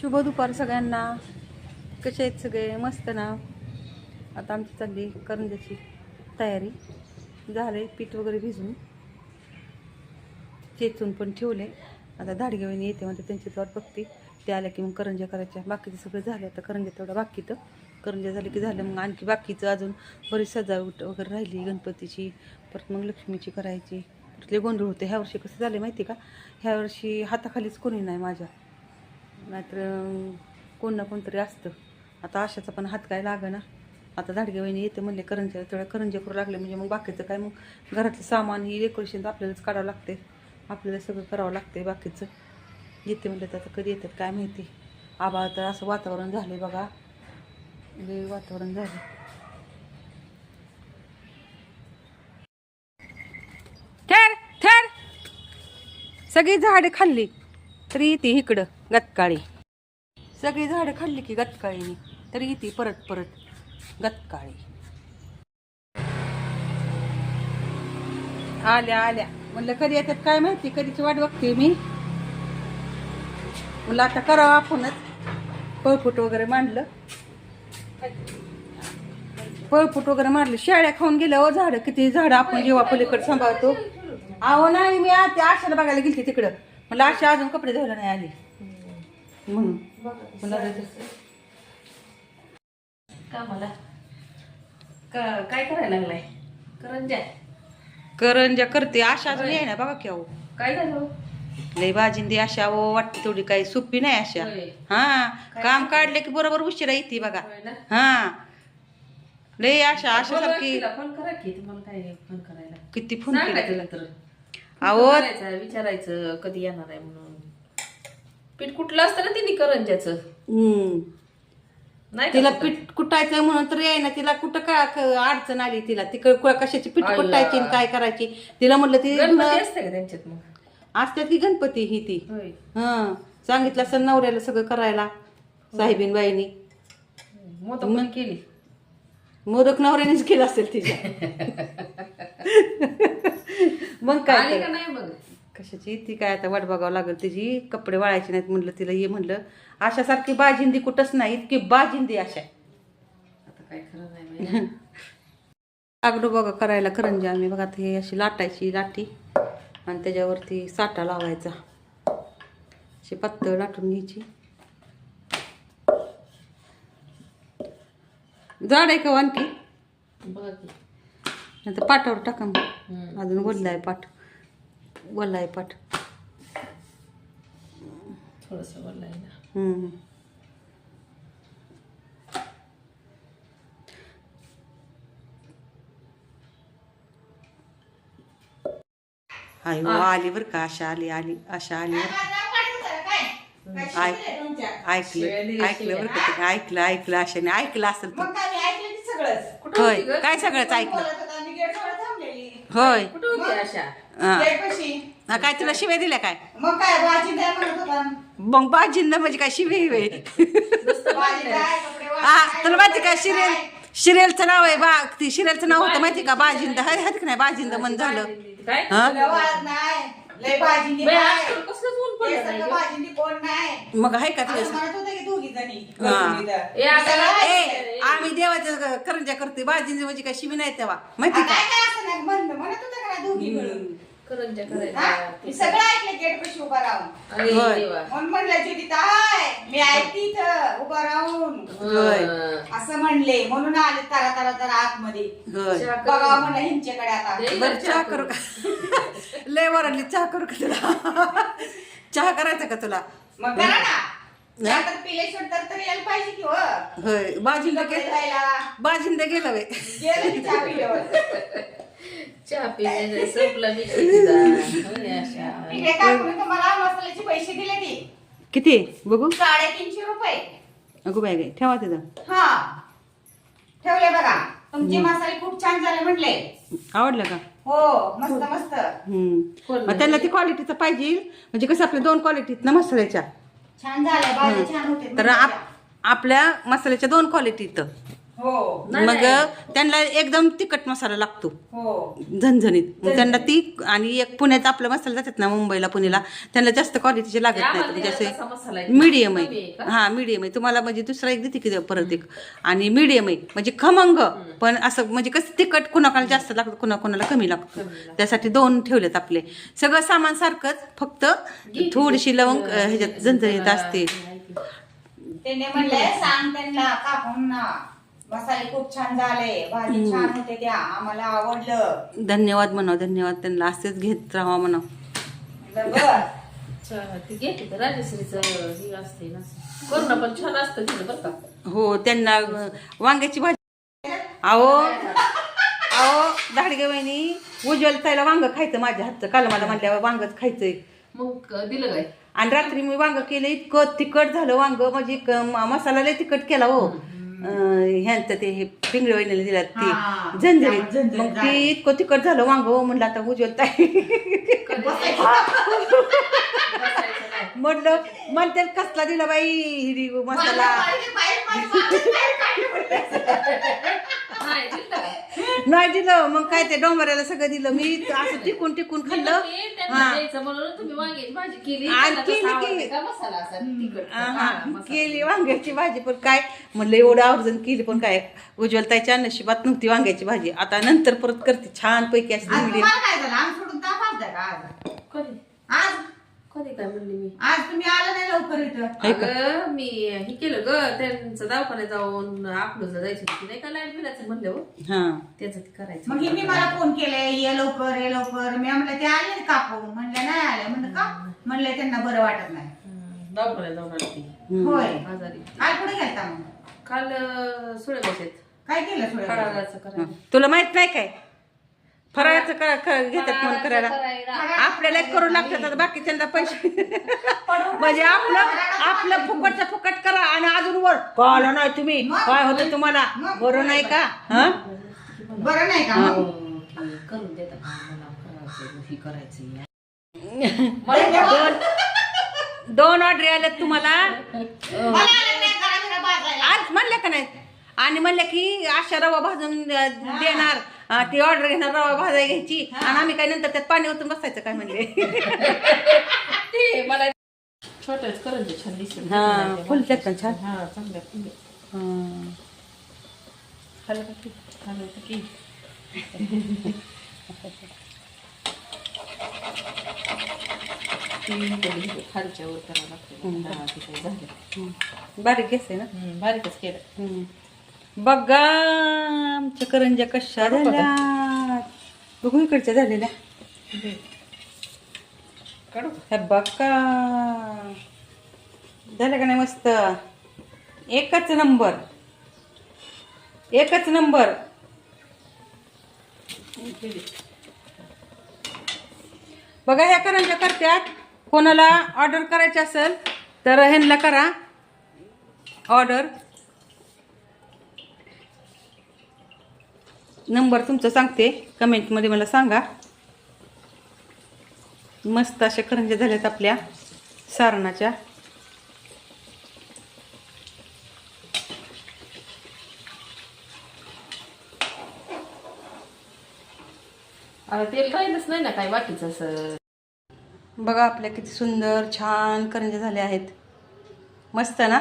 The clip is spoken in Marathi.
शुभ दुपार सगळ्यांना. कसे आहेत सगळे? मस्त ना? आता आमची चालली करंजाची तयारी. झाले पीठ वगैरे भिजून. चेचून पण ठेवले आता धाडगेवानी येते म्हणजे त्यांची वाट बघते. ते आल्या की मग करंज्या करायच्या. बाकीचं सगळं झालं. आता करंज्या तेवढं बाकीचं करंज्या झाले की झालं. मग आणखी बाकीचं अजून बरीच सजावट वगैरे राहिली. गणपतीची परत मग लक्ष्मीची करायची. परत गोंधळ होते ह्या वर्षी कसं झालं माहिती का? ह्या वर्षी हाताखालीच कोणी नाही माझ्या. नाहीतर कोण ना कोणतरी असतं. आता आशाचा पण हात काय ना आता धाडगे वहिनी येते म्हणले करंज्या तेवढ्या करंज्या करू लागले म्हणजे मग बाकीचं काय मग? घरातलं सामान ही डेकोरेशन आपल्यालाच काढावं लागते आपल्याला सगळं करावं लागते बाकीचं. येते म्हणलं तर आता कधी येतात काय माहिती. आबा तर असं वातावरण झाले बघा. लय वातावरण झालं सगळी झाडे खाल्ली. तरी येते इकडं गतकाळी. सगळी झाडं खाल्ली की गतकाळीने. तरी येते परत परत गतकाळी. आल्या आल्या. म्हणलं कधी येतात काय माहिती? कधीची वाट बघते मी? म्हणलं आता करावं आपणच. पळफूट वगैरे मांडलं. पळफूट वगैरे मारलं. शेळ्या खाऊन गेल्या हो झाडं. किती झाडं आपण जेव्हा पलीकडे सांभाळतो. अहो नाही मी आता आशाला बघायला गेली तिकडं. म्हणलं आशा अजून कपडे धुवायला नाही आली. म्हणून का मला का काय करायला लागलाय? करंज्या. करंज्या करते आशा अजून येईना बघा की अहो. काय झालं? लय भाजींदी आशा ओ वाटते तेवढी काही सोपी नाही आशा. होय. हा काम काढले की बरोबर उशिरा येते बघा. होय ना? हा. लय आशा आशा बोलवा सारखी. तिला, फोन करा की तुम्हाला काय फोन करायला. किती फोन केला तिला तर. अहो. करायचा, विचारायचं कधी येणार आहे म्हणून. पीठ कुठलं असतं ना तिने करंज्याचं? हम्म. नाही तिला का पीठ कुटायचं म्हणून तर यायना तिला कुठं काय क- अडचण आली तिला? ती क- क- कशाची पीठ आयला. कुटायची आणि काय करायची? तिला म्हटलं ती गणपती असते का त्यांच्यात मग? असतात की गणपती ही ती. होय. हा. सांगितलं असं नवऱ्याला सगळं करायला साहेबीन बाईनी. मोदक पण केली. मोदक नवऱ्यानेच केलं असेल तिच्या. मग काय आली तर. का नाही मग? कशाची? ती काय आता वाट बघावं लागेल तिची. कपडे वाळायचे नाहीत म्हणलं तिला ये म्हणलं. अशासारखी बाजिंदी कुठंच नाही इतकी बाजिंदी अशा. आता काय खरं नाही बाई. बघा करायला करंजी आम्ही. बघा आता हे अशी लाटायची लाटी आणि त्याच्यावरती साठा लावायचा. अशी पातळ लाटून घ्यायची. जाड आहे का आणखी बघा की. नाही तर पाटावर टाका मग. अजून वल्ला आहे पाठ. वल्ला आहे पाठ. थोडस हम्म. आई वा आली बर का? आशा आली आली आशा आली बरं का. ऐक ऐकलं ऐकलं बरं का? ते ऐकलं ऐकलं आशाने ऐकलं असेल तू? काय सगळंच. ऐकलं? होय. हा. हा, काय तुला शिव्या दिल्या काय? मग काय भाजी द्या म्हणत होता. मग बाजींना म्हणजे काय शिवे वे नुसतं भाजी बांधलंय. काय कपडे हा तुला माहिती का काय? सिरियल सिरियलचं नाव आहे बा ती सिरियलचं नाव होतं माहिती का? बाजिंद हाय हाय का नाही? बाजिंद मन झालं. काय? हा? तुला वाळत नाही. लय भाजी बाई, आजकाल कसलंच ऊन पडलं नाही ग. भाजी कोण नाही. मग आहे का असं तुझ्या म्हणत होते की दोघी जणी. हा. ए, अगं, ए आम्ही देवाचं करंजा करते बाजिंद म्हणजे काय शिवी नाही तेव्हा. माहिती काय का? काय म्हणत होते का नाही दोघी मिळून? हा? सगळं ऐकलं गेट पशी उभा राहून. अरे होय. देवा. म्हणून म्हणलं ज्योती ताय मी ऐकते इथं उभा राहून. होय. हं. असं म्हणले. म्हणून आले तारा तारा तारा आतमध्ये. होय. चहा म्हणलं ह्यांच्याकडे आता. बरं चहा करू का? लय वरडली चहा करू का तुला? चहा करायचा का तुला? मग करा ना. चहा तर पिल्याशिवाय तर तरी यायला पाहिजे की हो. होय. बाजिंद गेलं. बाजिंद गेलं वे गेलं की चहा पिल्यावर. चहा पिण्याचं संपला काकूने तुम्हाला मसाल्याचे पैसे दिले किती? बघू. साडेतीनशे रुपये. अगो बाय ठेवा तिथं. हा. ठेवले बघा. तुमचे मसाले खूप छान झाले म्हटले. आवडलं का? हो मस्त मस्त. हम्म. मग त्यांना ती क्वालिटीचं पाहिजे. म्हणजे कसं आपल्या दोन क्वालिटीत ना मसाल्याच्या? छान झाले भाजी छान होते. तर आप आपल्या मसाल्याच्या दोन क्वालिटीत हो. नाही, मग नाही. त्यांना एकदम तिखट मसाला लागतो. हो. झणझणीत. मग त्यांना ती आणि एक पुण्यात आपला मसाला जातात ना मुंबईला पुण्याला त्यांना जास्त क्वालिटीचे लागत म्हणजे असे आहे? मीडियम कमी आहे? हा मीडियम आहे. तुम्हाला म्हणजे दुसरा एक देते की परत एक. आणि मीडियम आहे. म्हणजे खमंग. पण असं म्हणजे कसं तिखट कुणाकाला जास्त लागतं कुणा कोणाला कमी लागतं. त्यासाठी दोन ठेवलेत आपले. सगळं सामान सारखंच फक्त थोडीशी लवंग ह्याच्यात झणझणीत असते. त्यांनी म्हणले सांग त्यांना कापून ना. मसाले खूप छान झाले. भाजी छान होते त्या. आम्हाला आवडलं. धन्यवाद म्हणावं धन्यवाद. त्यांना असेच घेत राहावा म्हणावं. म्हणलं, बर. अच्छा, ते घेते तर राजश्रीचं हे असते ना. करुणा पण छान असतं तिथं बरं का. हो त्यांना अं, वांग्याची भाजी. अहो अहो धाडगे वहिनी उज्ज्वल ताईला वांग खायचं माझ्या हातचं. काल मला म्हणल्यावर वांगच खायचंय. मग दिलं काय? आणि रात्री मी वांग केलं इतकं तिखट झालं वांग. म्हणजे क- म- मसाला लय तिखट केला हो. ह्यांचं ते हे पिंगळी वहिनीला दिला हा. ते झंझरीत झणझणीत मग झालं. ते इतकं तिखट झालं वांग हो म्हणलं आता उज्ज्वल ताई म्हटलं म्हणते कसला दिला बाई हिरी मसाला नाही दिलं का? नाही दिलं. मग काय ते डोंबऱ्याला सगळं दिलं. मी असं टिकून टिकून खाल्लं. मी त्यांना हा. द्यायचं म्हणून तुम्ही वांग्याची भाजी केली. आणि त्यांना केली तसा की- आवडते का? मसाला असा तिखट हा, काळा मसाला. केली वांग्याची भाजी. पण काय म्हणलं एवढं आवर्जून केली पण काय? उज्ज्वल ताईच्या नशिबात नव्हती वांग्याची भाजी. आता नंतर परत करते. छान पैकी असते आज मिडियम तुम्हाला काय झालं? आम्ही सोडून ताप आलता का आज? कधी? आज कधी काय म्हणली मी. आज तुम्ही आला नाही लवकर इथं. अगं मी हे केलं ग त्यांचं दवाखान्यात जाऊन अकलूजला जायचं होती. नाही का लाइट बिलाचं म्हणलं हो? हा. त्याचं ते करायचं मग हिने मला फोन केलाय ये लवकर ये लवकर. मी म्हणलं ते आले कापून म्हणलं नाही आले. म्हणलं का? म्हणलं त्यांना बरं वाटत नाही. हं, दवाखान्यात जाऊन आली ती होय. आजारी काल कुठे गेलता मग? काल सुळे बसेत काय केलं थोडं फळाचं करायला. तुला माहीत नाही काय? फराळाचं करा क- घेतात म्हणून करायला. आपल्याला एक करू लागतात आता बाकीच्यांना पैसे. म्हणजे आपलं आपलं फुकटचं फुकट करा आणि अजून वर. कळलं नाही तुम्ही? काय होतं तुम्हाला? बरं नाही का? हा? बरं? नाही का? मग? ते करून देतात. का मला फराळाचं हे करायचं मला दोन दोन ऑर्डर आल्यात तुम्हाला. मला आलं नाही करा बिरा बाजायला. आज म्हणल्या का नाही? आणि म्हणल्या की अशा रवा भाजून अं, देणार. ती ऑर्डर घेणार रवा भाजाय घ्यायची. आणि आम्ही काय नंतर त्यात पाणी ओतून बसायचं काय म्हणले? ते मला छोटंच करंजी छान दिसत हा फुलतात पण छान. हा चांगल्या फुले हा. खाल्लं का की? खाल्लं का की? तीन तरी खालच्या वर करावं लागतं हा, ते काही झालं हम्म. बारीक गॅस आहे ना? हम्म, बारीकच केलं. हम्म. बघा आमच्या करंज्या कशा झाल्या. बघू इकडच्या झालेल्या. हे बघा. झालं का नाही मस्त? एकच नंबर. एकच नंबर. बघा ह्या करंज्या करत्यात. कोणाला ऑर्डर करायची असेल तर ह्यांना करा. ऑर्डर नंबर तुमचा सांगते. कमेंटमध्ये मला सांगा. मस्त अशा करंज्या झाल्यात आपल्या सारणाच्या. तेल राहिलंच नाही ना काय बाकीचं असं. बघा आपल्या किती सुंदर छान करंज्या झाल्या आहेत. मस्त ना?